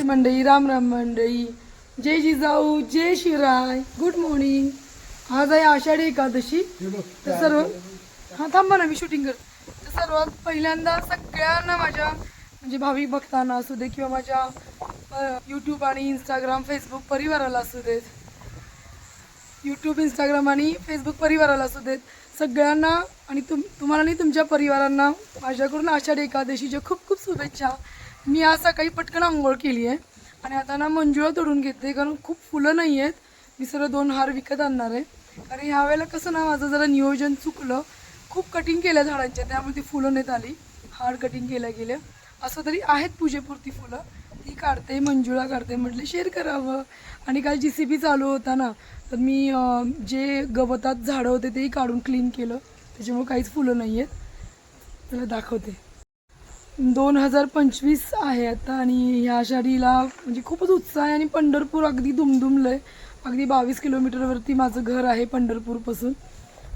नमस्ते मंडळी राम राम मंडळी जय जिजाऊ जय शिराय गुड मॉर्निंग आज आहे आषाढी एकादशी. तर सर्व हा थांबा ना मी शूटिंग कर तर सर्वात पहिल्यांदा सगळ्यांना माझ्या म्हणजे भाविक भक्तांना असू दे किंवा माझ्या यूट्यूब आणि इंस्टाग्राम फेसबुक परिवाराला असू देत. यूट्यूब इंस्टाग्राम आणि फेसबुक परिवाराला असू देत. सगळ्यांना आणि तुम तुम्हाला आणि तुमच्या परिवारांना माझ्याकडून आषाढी एकादशीच्या खूप खूप शुभेच्छा. मी आज सकाळी पटकन आंघोळ केली आहे. आणि आता ना मंजुळा तोडून घेते कारण खूप फुलं नाही आहेत. मी सर्व दोन हार विकत आणणार आहे. कारण ह्या वेळेला कसं ना माझं जरा नियोजन चुकलं. खूप कटिंग केल्या झाडांच्या त्यामुळे ती फुलं नाहीत आली. हार कटिंग केल्या गेल्या. असं तरी आहेत पूजेपुरती फुलं. ती काढते मंजुळा काढते म्हटले शेअर करावं. आणि काल जी सी बी चालू होता ना तर मी जे गवतात झाडं होते तेही काढून क्लीन केलं. त्याच्यामुळे काहीच फुलं नाही आहेत त्याला दाखवते. दोन हजार पंचवीस आहे आता आणि ह्या आषाढीला म्हणजे खूपच उत्साह आहे आणि पंढरपूर अगदी दुमदुमलं आहे अगदी बावीस किलोमीटरवरती माझं घर आहे पंढरपूरपासून.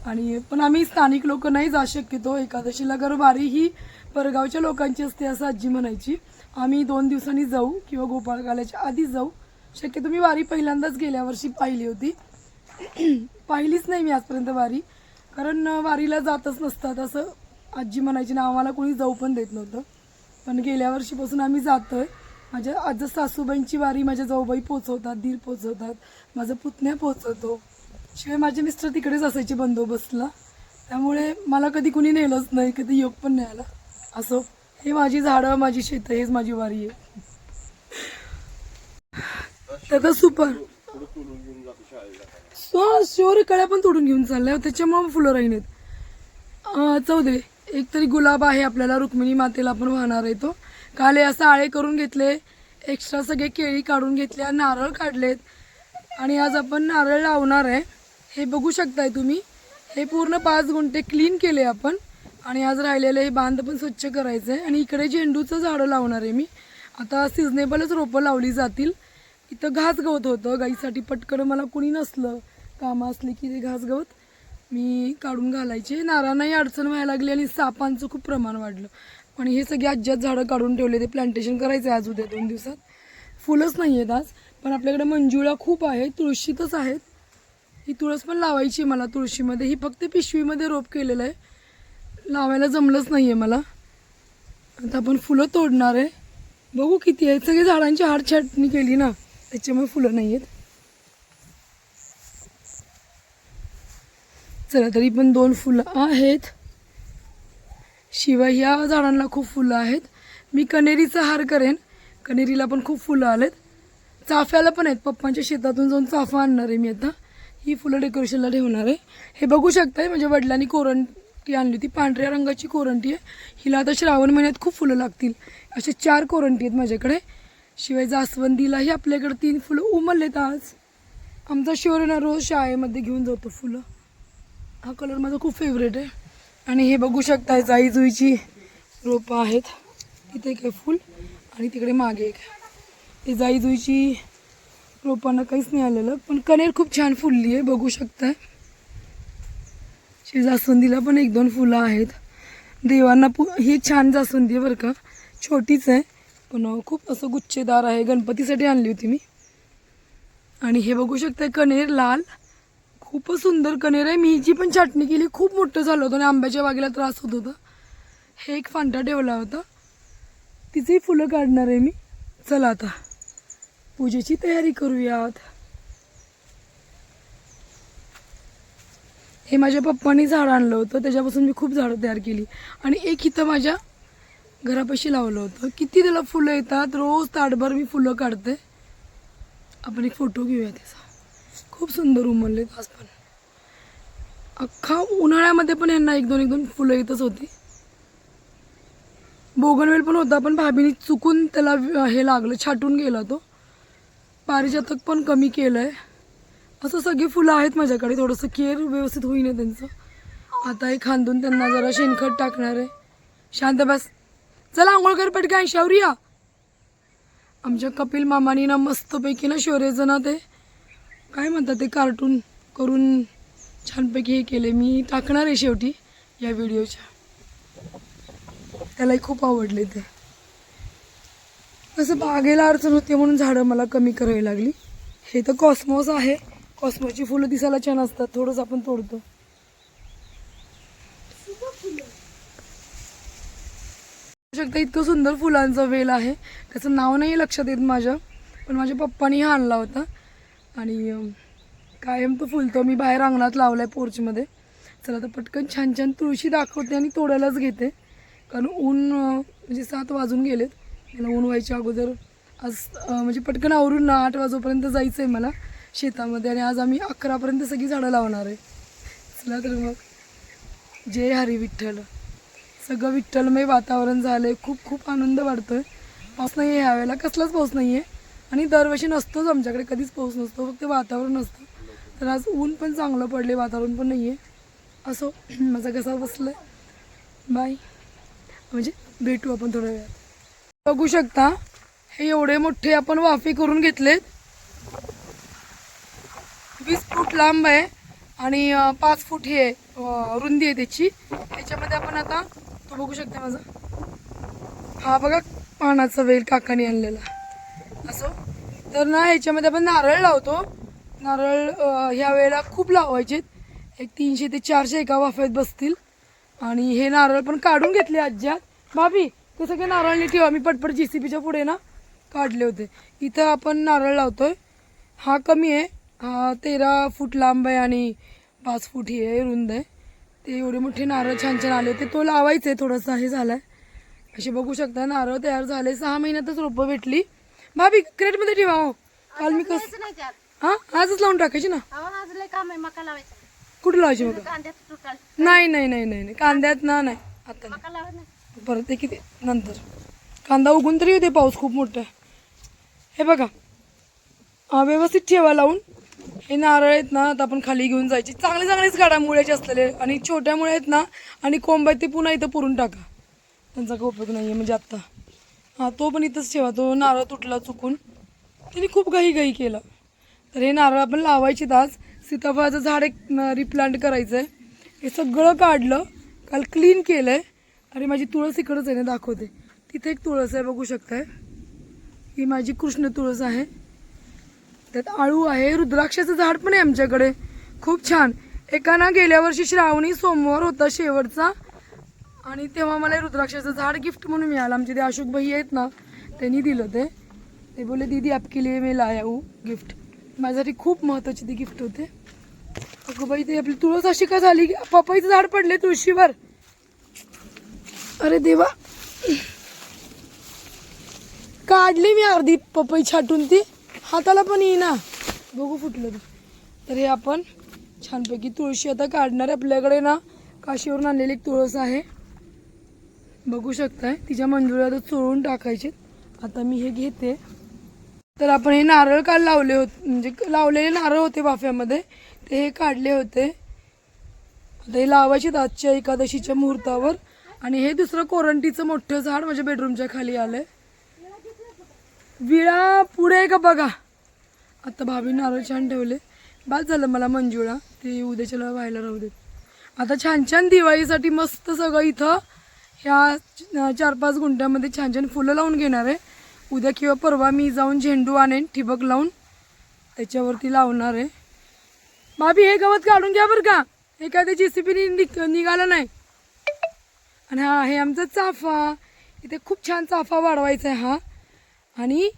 आणि पण आम्ही स्थानिक लोक नाही जा शक्यतो. एकादशीला गरबारी वारी ही परगावच्या लोकांची असते असं आजी म्हणायची. आम्ही दोन दिवसांनी जाऊ किंवा गोपाळकाल्याच्या आधीच जाऊ. शक्यतो मी वारी पहिल्यांदाच गेल्या वर्षी पाहिली होती. पाहिलीच नाही मी आजपर्यंत वारी. कारण वारीला जातच नसतात असं आजी म्हणायची ना आम्हाला कोणी जाऊ पण देत नव्हतं. पण गेल्या वर्षीपासून आम्ही जातो आहे माझ्या आज सासूबाईंची वारी माझ्या जाऊबाई पोचवतात दीर पोचवतात माझं पुतण्या पोचवतो शिवाय माझे मिस्टर तिकडेच असायचे बंदोबस्तला. त्यामुळे मला कधी कुणी नेलंच नाही कधी योग पण नाही आला. असो हे माझी झाडं माझी शेतं हेच माझी वारी आहे. त्याचा सुपर. हा शोर कळ्या पण तोडून घेऊन चालल्या. त्याच्यामुळे फुलं राहीन चौधरी एक तरी गुलाब आहे आपल्याला रुक्मिणी मातेला आपण वाहणार आहे तो. काल असं आळे करून घेतले एक्स्ट्रा सगळे केळी काढून घेतल्या नारळ काढलेत. आणि आज आपण नारळ लावणार आहे. हे बघू शकताय तुम्ही. हे पूर्ण पाच गुंठे क्लीन केले आपण. आणि आज राहिलेलं हे बांध पण स्वच्छ करायचं आहे आणि इकडे झेंडूचं झाडं लावणार आहे मी. आता सिजनेबलच रोपं लावली जातील. इथं घास गवत होतं. गाईसाठी पटकन मला कुणी नसलं कामं असली की ते घास गवत. मी काढून घालायचे. नारांनाही अडचण व्हायला लागली आणि सापांचं खूप प्रमाण वाढलं. आणि हे सगळे आज्यात झाडं काढून ठेवले ते प्लांटेशन करायचं आहे आज उद्या दोन दिवसात. फुलंच नाही आहेत आज. पण आपल्याकडे मंजुळा खूप आहे तुळशीतच आहेत. ही तुळस पण लावायची आहे मला तुळशीमध्ये. ही फक्त पिशवीमध्ये रोप केलेलं आहे. लावायला जमलंच नाही आहे मला. आता आपण फुलं तोडणार आहे. बघू किती आहेत. सगळे झाडांची हाड छाटणी केली ना. त्याच्यामुळे फुलं नाही आहेत चला तरी पण दोन फुलं आहेत. शिवाय ह्या झाडांना खूप फुलं आहेत. मी कनेरीचा हार करेन. कनेरीला पण खूप फुलं आलेत. चाफ्याला पण आहेत. पप्पांच्या शेतातून जाऊन चाफा आणणार आहे मी आता. ही फुलं डेकोरेशनला ठेवणार आहे. हे बघू शकताय माझ्या वडिलांनी कोरंटी आणली होती. पांढऱ्या रंगाची कोरंटी आहे. हिला आता श्रावण महिन्यात खूप फुलं लागतील. असे चार कोरंटी आहेत माझ्याकडे. शिवाय जास्वंदीलाही आपल्याकडे तीन फुलं उमललेत आज. आमचा शिवर ना रोज शाळेमध्ये घेऊन जातो फुलं. हा कलर माझा खूप फेवरेट आहे. आणि हे बघू शकताय जाई जुईची रोपं आहेत. तिथे एक आहे फूल आणि तिकडे मागे एक. हे ते जाई जुईची रोपांना काहीच नाही आलेलं पण कनेर खूप छान फुलली आहे बघू शकताय. श्री जास्वंदीला पण एक दोन फुलं आहेत. देवांना पु ही छान जास्वंदी आहे बरं का. छोटीच आहे पण खूप असं गुच्छेदार आहे. गणपतीसाठी आणली होती मी. आणि हे बघू शकताय कनेर लाल खूपच सुंदर कणेर आहे. मी जी पण छाटणी केली खूप मोठं झालं होतं आणि आंब्याच्या बागेला त्रास होत होता. हे एक फांटा ठेवला होता. तिचेही फुलं काढणार आहे मी. चला आता. पूजेची तयारी करूयात. हे माझ्या पप्पांनी झाड आणलं होतं. त्याच्यापासून मी खूप झाडं तयार केली. आणि एक इथं माझ्या घरापाशी लावलं होतं. किती त्याला फुलं येतात? रोज ताटभर मी फुलं काढते. आपण एक फोटो घेऊया त्याचा. खूप सुंदर उमलले आज पण. अख्खा उन्हाळ्यामध्ये पण यांना एक दोन एक दोन फुलं येतच होती. बोगनवेल पण होता पण भाभीने चुकून त्याला हे लागलं छाटून गेला तो. पारिजातक पण कमी केलं आहे असं सगळी फुलं आहेत माझ्याकडे थोडंसं केअर व्यवस्थित होईन त्यांचं. आता हे खांदून त्यांना जरा शेणखत टाकणार आहे. शांत बस. चला आंघोळ कर पटकन शौर्या. आमच्या कपिल मामानी ना मस्तपैकी ना शौर्याचं ना ते काय म्हणतात ते कार्टून करून छानपैकी हे केले. मी टाकणार आहे शेवटी या व्हिडिओच्या त्यालाही खूप आवडले ते. तसं बागेला अडचण होते म्हणून झाडं मला कमी करावी लागली. हे तर कॉस्मॉस आहे. कॉस्मॉसची फुलं दिसायला छान असतात. थोडंच आपण तोडतो. शकता इतकं सुंदर फुलांचा वेल आहे. त्याचं नाव नाही लक्षात येत माझ्या. पण माझ्या पप्पानी हा आणला होता. आणि कायम तो फुलतो. मी बाहेर अंगणात लावला आहे पोर्चमध्ये चला तर पटकन छान छान तुळशी दाखवते आणि तोडायलाच घेते. कारण ऊन म्हणजे सात वाजून गेलेत. मला ऊन व्हायच्या अगोदर आज म्हणजे पटकन आवरून ना आठ वाजोपर्यंत जायचं आहे मला शेतामध्ये आणि आज आम्ही अकरापर्यंत सगळी झाडं लावणार आहे. चला तर मग. जय हरी विठ्ठल. सगळं विठ्ठलमय वातावरण झालं आहे खूप खूप आनंद वाटतोय पाऊस नाही आहे ह्यावेळेला कसलाच पाऊस नाही आहे आणि दरवर्षी नसतोच आमच्याकडे कधीच पाऊस नसतो फक्त वातावरण असतं. तर आज ऊन पण चांगलं पडले वातावरण पण नाही आहे असो माझा कसा बसलं बाय. म्हणजे भेटू आपण थोड्या वेळात. बघू शकता हे एवढे मोठे आपण वाफे करून घेतलेत. वीस फूट लांब आहे आणि पाच फूट हे आहे, रुंदी आहे त्याची. त्याच्यामध्ये आपण आता तो बघू शकता माझा. हा बघा पानाचा वेल काकाने आणलेला. असो. तर ना ह्याच्यामध्ये आपण नारळ लावतो. नारळ ह्या वेळेला खूप लावायचे एक तीनशे ते चारशे एका वाफ्यात बसतील. आणि हे नारळ पण काढून घेतले आज्या. भाभी ते सगळे नारळ ठेवा. मी पटपट जी सी पीच्या पुढे ना काढले होते. इथं आपण नारळ लावतोय. हा कमी आहे. हा तेरा फूट लांब आहे आणि पाच फूट हे आहे रुंद आहे. ते एवढे मोठे नारळ छान छान आले. होते तो लावायचे आहे हे हे आहे असे बघू शकता नारळ तयार झाले. सहा महिन्यातच रोपं भेटली. भाभी क्रेटमध्ये ठेवा हो. काल मी कस नाही त्यात हा? आजच लावून टाकायची ना? अहो आज लय काम आहे मका लावायचं. कुठे लावायची मग तुटाल नाही नाही नाही नाही नाही. कांद्यात ना नाही. आता नाही. मका लावा नाही. परत ते किती? नंतर. कांदा उगून तरी होते पाऊस खूप मोठा आहे. हे बघा. हा, व्यवस्थित ठेवा लावून. हे नारळ आहेत ना आता आपण खाली घेऊन जायचे. चांगले चांगलेच काढा मुळ्याचे असलेले आणि छोट्या मुळे आहेत ना आणि कोंब आहेत ते पुन्हा इथं पुरून टाका. त्यांचा काही उपयोग नाही आहे म्हणजे आत्ता. हां तो पण इथंच ठेवा. तो नारळ तुटला चुकून. त्यांनी खूप घाई घाई केलं. तर हे नारळ आपण लावायचे आज. सीताफळाचं झाड एक रिप्लांट करायचं आहे हे सगळं काढलं. काल क्लीन केलं आहे आणि माझी तुळस इकडंच आहे ना दाखवते. तिथे एक तुळस आहे बघू शकताय. ही माझी कृष्ण तुळस आहे. त्यात आळू आहे. रुद्राक्षाचं झाड पण आहे आमच्याकडे. खूप छान. एका ना गेल्या वर्षी श्रावणी सोमवार होता शेवटचा. आणि तेव्हा मला रुद्राक्षाचं झाड गिफ्ट म्हणून मिळालं. आमचे ते अशोक भाई आहेत ना त्यांनी दिलं ते. ते बोलले दीदी आपके लिए मी लाया हूँ गिफ्ट माझ्यासाठी खूप महत्त्वाचे ते गिफ्ट होते. अगं बाई ते आपली तुळस अशी का झाली? की पपईचं झाड पडले तुळशीवर. अरे देवा. काढली मी अर्धी पपई छाटून ती. हाताला पण येईना. बघू फुटलं ते तर हे आपण छानपैकी तुळशी आता काढणार आहे. आपल्याकडे ना काशीवरून आणलेली एक तुळस आहे. बघू शकताय. तिच्या मंजुळ्या तर चोळून टाकायचे. आता मी हे घेते. तर आपण हे नारळ काल लावले होते म्हणजे लावलेले नारळ होते वाफ्यामध्ये ते हे काढले होते. आता हे लावायचे आजच्या एकादशीच्या मुहूर्तावर. आणि हे दुसरं कोरंटीचं मोठं झाड माझ्या बेडरूमच्या खाली आलंय. विळा पुढे का बघा. आता भाभी नारळ छान ठेवले. बाद झालं मला मंजुळा. ते उद्याच्याला व्हायला राहू देत. आता छान छान दिवाळीसाठी मस्त सगळं इथं ह्या चार पाच गुंठ्यामध्ये छान छान फुलं लावून घेणार आहे. उद्या किंवा परवा मी जाऊन झेंडू आणेन ठिबक लावून. त्याच्यावरती लावणार आहे. भाभी हे गवत काढून घ्या बरं का. हे काय ते जेसीबीने निघालं नाही. आणि हा हे आमचा चाफा. इथे खूप छान चाफा वाढवायचा आहे हा. आणि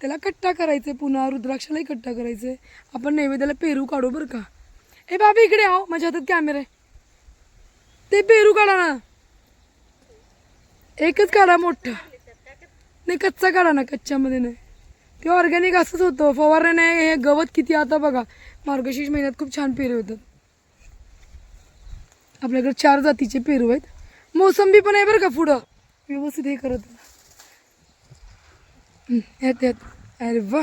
त्याला कट्टा करायचं आहे पुन्हा रुद्राक्षालाही कट्टा करायचं आहे. आपण नैवेद्याला पेरू काढू बरं का. हे बाबी इकडे आहो माझ्या हातात कॅमेरा आहे. ते पेरू काढा ना. एकच काढा मोठं. नाही कच्चा काढा ना कच्च्यामध्ये नाही. ते ऑर्गॅनिक असंच होतं. फवारण्या नाही हे गवत किती आता बघा. मार्गशीर्ष महिन्यात खूप छान पेरू होतात आपल्याकडे चार जातीचे पेरू आहेत. मोसंबी पण आहे बरं का पुढं. व्यवस्थित हे करत येत यात यात. अरे वा.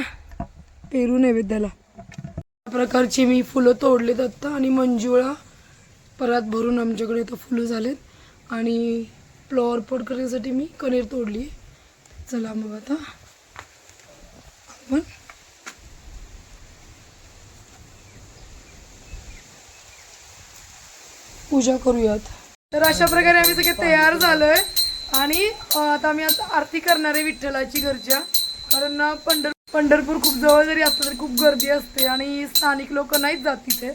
पेरू नैवेद्याला. या प्रकारची मी फुलं तोडलेत आत्ता आणि मंजुळा. परत भरून आमच्याकडे इथं फुलं झालेत. आणि फ्लॉवर पोट करण्यासाठी मी कणेर तोडली चला मग आता आपण पूजा करूयात. तर अशा प्रकारे आम्ही सगळे तयार झालोय. आणि आता आम्ही आता आरती करणार आहे विठ्ठलाची घरच्या कारण पंढर पंढरपूर खूप जवळ जरी असलं तरी खूप गर्दी असते आणि स्थानिक लोक नाहीच जात तिथे.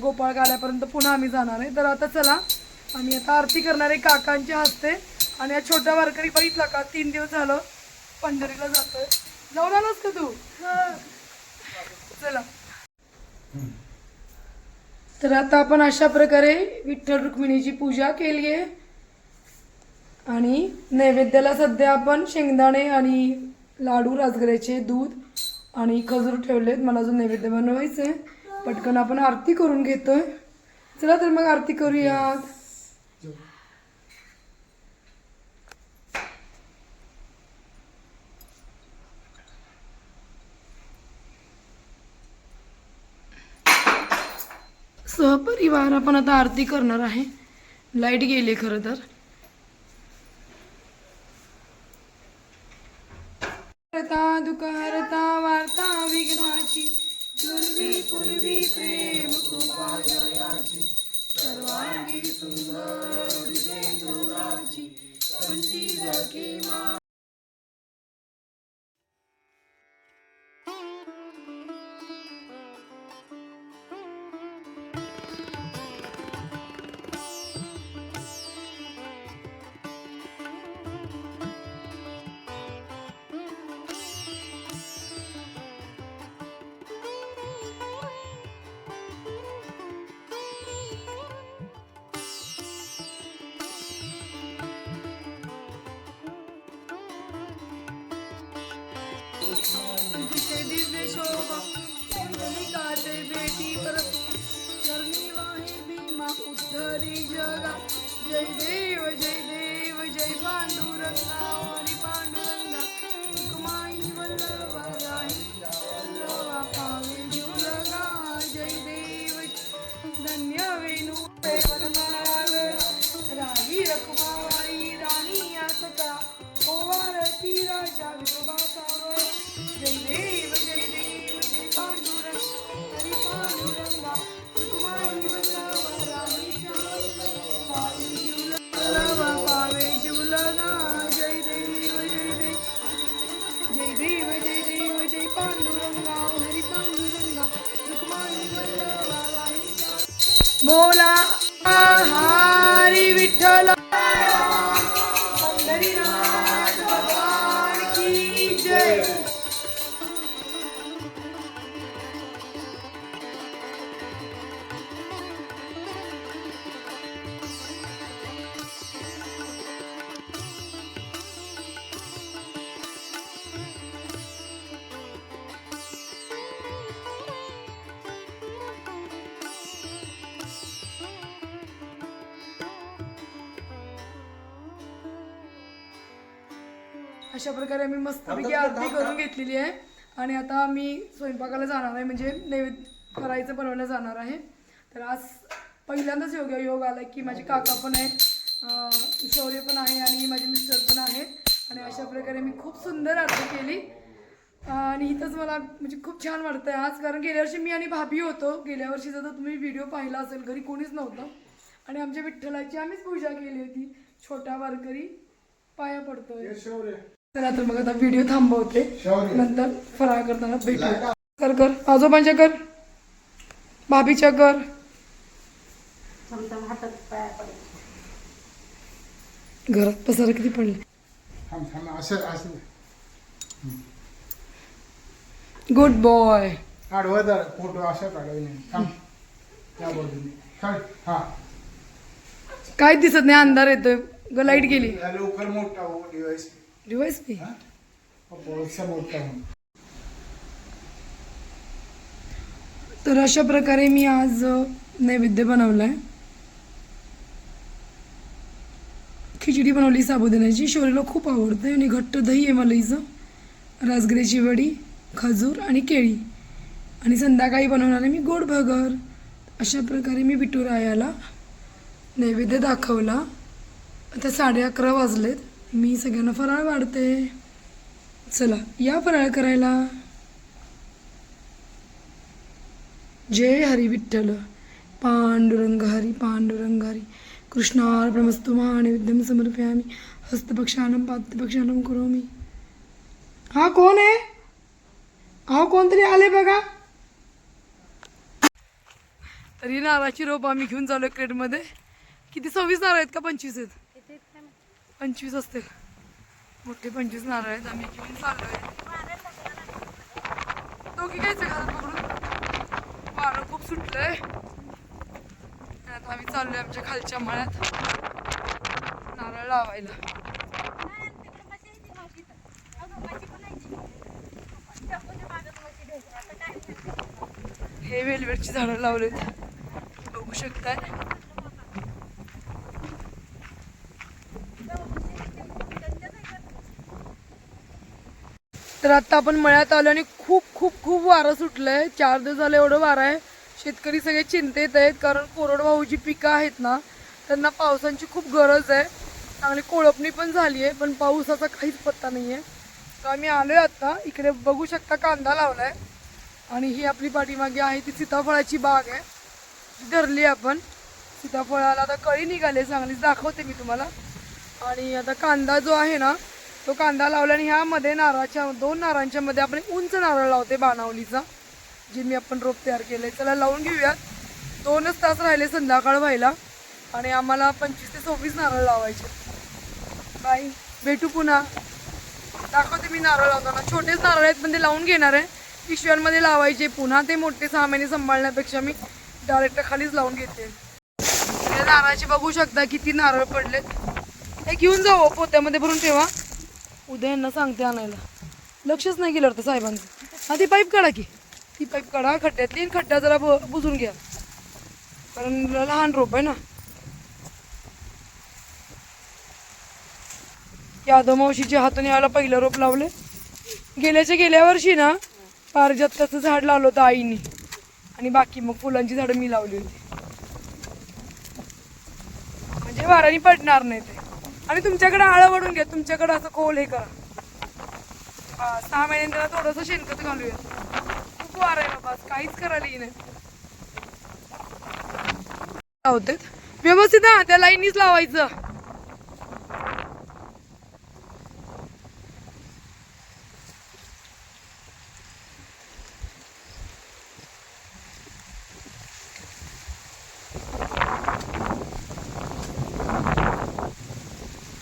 गोपाळ गाल्यापर्यंत पुन्हा आम्ही जाणार आहे. तर आता चला आम्ही आता आरती करणार काकांच्या हस्ते आणि या छोट्या वारकरी बघितला का? तीन दिवस झालं पंढरीला जातोय. जाऊन आलास का तू? चला. तर आता आपण अशा प्रकारे विठ्ठल रुक्मिणीची पूजा केली आहे. आणि नैवेद्याला सध्या आपण शेंगदाणे आणि लाडू राजगिऱ्याचे दूध आणि खजूर ठेवलेत. मला अजून नैवेद्य बनवायचं आहे पटकन आपण आरती करून घेतोय. चला तर मग आरती करूयात. सहपरिवार आपण आता आरती करणार आहे. लाइट गेली खरं तर. तिचे दिव्य शोभा कुंडलिकाचे भेटी परत चरणी वाहे भीमा उद्धरी जगा जय देव जय देव अशा प्रकारे मी मस्तपैकी आरती करून घेतलेली आहे. आणि आता मी स्वयंपाकाला जाणार आहे म्हणजे नैवेद्य करायचं बनवायला जाणार आहे. तर आज पहिल्यांदाच योग योग आला की माझे काका पण आहेत शौर्य पण आहे आणि माझे मिस्टर पण आहेत. आणि अशा प्रकारे मी खूप सुंदर आरती केली. आणि इथंच मला म्हणजे खूप छान वाटतंय आज कारण गेल्या वर्षी मी आणि भाभी होतो. गेल्या वर्षीचा तर तुम्ही व्हिडिओ पाहिला असेल घरी कोणीच नव्हतं. आणि आमच्या विठ्ठलाची आम्हीच पूजा केली होती. छोटा वारकरी पाया पडतोय. चला तर मग आता व्हिडिओ थांबवते. नंतर फराळ करताना भेटू कर कर. आजोबांच्या कर भाभीच्या कर घरात पसारा किती पडले? गुड बॉय आडवं फोटो असं काढावे हा. काय दिसत नाही. अंधार येतोय. ग लाइट गेली. या लवकर मोठा हो डिवाइस हो तर अशा प्रकारे मी आज नैवेद्य बनवलाय. खिचडी बनवली साबुदाण्याची. शौर्यला खूप आवडते आणि घट्ट दही आहे मला हिचं. राजगिऱ्याची वडी खजूर आणि केळी. आणि संध्याकाळी बनवणार आहे मी गोड भगर. अशा प्रकारे मी विठुरायाला नैवेद्य दाखवला. आता साडे अकरा वाजलेत. मी सगळ्यांना फराळ वाढते. चला या फराळ करायला. जय हरी विठ्ठल. पांडुरंग हरी पांडुरंग हरी. कृष्णार्पणमस्तु महानैवेद्यं समर्पयामि. हस्तपक्षानं पादपक्षानं करोमि. हा कोण आहे? हा कोणतरी आले बघा. तरी नारळाची रोप आम्ही घेऊन चालू क्रेटमध्ये. किती सव्वीस नारळ आहेत का? पंचवीस आहेत. पंचवीस असतील. मोठे पंचवीस नारळ आहेत आम्ही घेऊन चाललो आहे. दोघी घ्यायचं घरात पकडून वारं खूप सुटलंय. आता आम्ही चाललोय आमच्या खालच्या मळ्यात. नारळ लावायला. हे वेलवेटची झाडं लावलेत. बघू शकताय. तर आता आपण मळ्यात आलो आणि खूप खूप खूप वारं सुटलंय. चार दिवस झालं एवढं वारं आहे. शेतकरी सगळे चिंतेत आहेत कारण कोरडवाहू जी पिकं आहेत ना त्यांना पावसांची खूप गरज आहे. चांगली कोळपणी पण झाली आहे पण पावसाचा काहीच पत्ता नाही आहे तर आम्ही आलो आहे आत्ता इकडे बघू शकता कांदा लावला आहे आणि ही आपली पाठीमागे आहे ती सीताफळाची बाग आहे. धरली आपण. सीताफळाला आता कळी निघाले चांगलीच दाखवते मी तुम्हाला. आणि आता कांदा जो आहे ना तो कांदा लावला आणि ह्यामध्ये नारळाच्या दोन नारळांच्या मध्ये आपण उंच नारळ लावते बाणावलीचा जे मी आपण रोप तयार केलंय. चला लावून घेऊयात. दोनच तास राहिले संध्याकाळ व्हायला आणि आम्हाला पंचवीस ते सव्वीस नारळ लावायचे. बाय भेटू पुन्हा. दाखवते मी नारळ लावताना. छोटेच नारळ आहेत पण ते लावून घेणार आहे. पिशव्यांमध्ये लावायचे पुन्हा. ते मोठे सहा महिने सांभाळण्यापेक्षा मी डायरेक्ट खालीच लावून घेते. नारळाचे बघू शकता किती नारळ पडलेत. हे घेऊन जाऊ पोत्यामध्ये भरून ठेवा. उद्या यांना सांगते आणायला. लक्षच नाही गेलं होतं साहेबांचं. हा ती पाईप काढा की. ती पाईप काढा खड्ड्यातली आणि खड्डा जरा बुजून घ्या. कारण लहान रोप आहे ना. यादव मावशीच्या हाताने याला पहिलं रोप लावले. गेल्याच्या गेल्या वर्षी ना पारिजातकाचं झाड लावलं होतं आईने. आणि बाकी मग फुलांची झाडं मी लावली होती. म्हणजे वाराने पडणार नाही ते. आणि तुमच्याकडे आळं वाढून घ्या तुमच्याकडे असं खोल हे करा. सहा महिन्यांनी त्याला थोडंसं शेणखत घालूया. खूप वार आहे बाबा काहीच करायला नाही. होते व्यवस्थित हा त्या लाईनीच लावायचं.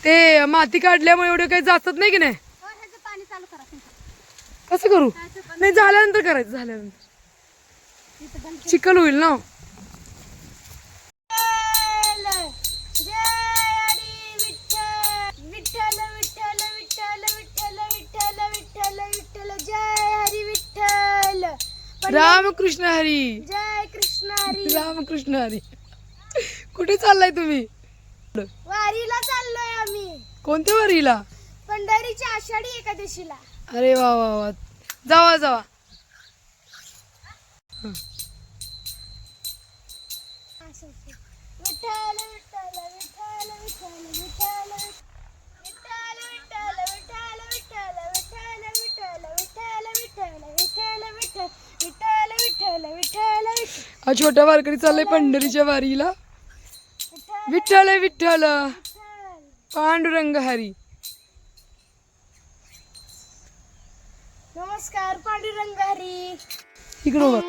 ते माती काढल्यामुळे एवढे काही जातात नाही की नाही? कसं करू? नाही झाल्यानंतर करायचं झाल्यानंतर. चिकल होईल ना रामकृष्ण हरी. जय कृष्ण हरी. रामकृष्ण हरी. कुठे चाललाय तुम्ही? वारीला चाललोय आम्ही कोणत्या वारीला पंढरीच्या आषाढी एकादशीला अरे वा वा वा जावा जावा विठ्ठल विठ्ठल विठ्ठल विठ्ठल विठ्ठल विठ्ठल विठ्ठल विठ्ठल विठ्ठल विठ्ठल विठ्ठल विठ्ठल विठ्ठल विठ्ठल विठ्ठल विठ्ठल विठ्ठल विठ्ठल हा छोटा वारकरी चाललाय पंढरीच्या वारीला विठ्ठल विठ्ठल. पांडुरंग हरी. नमस्कार पांडुरंग हरी. इकडं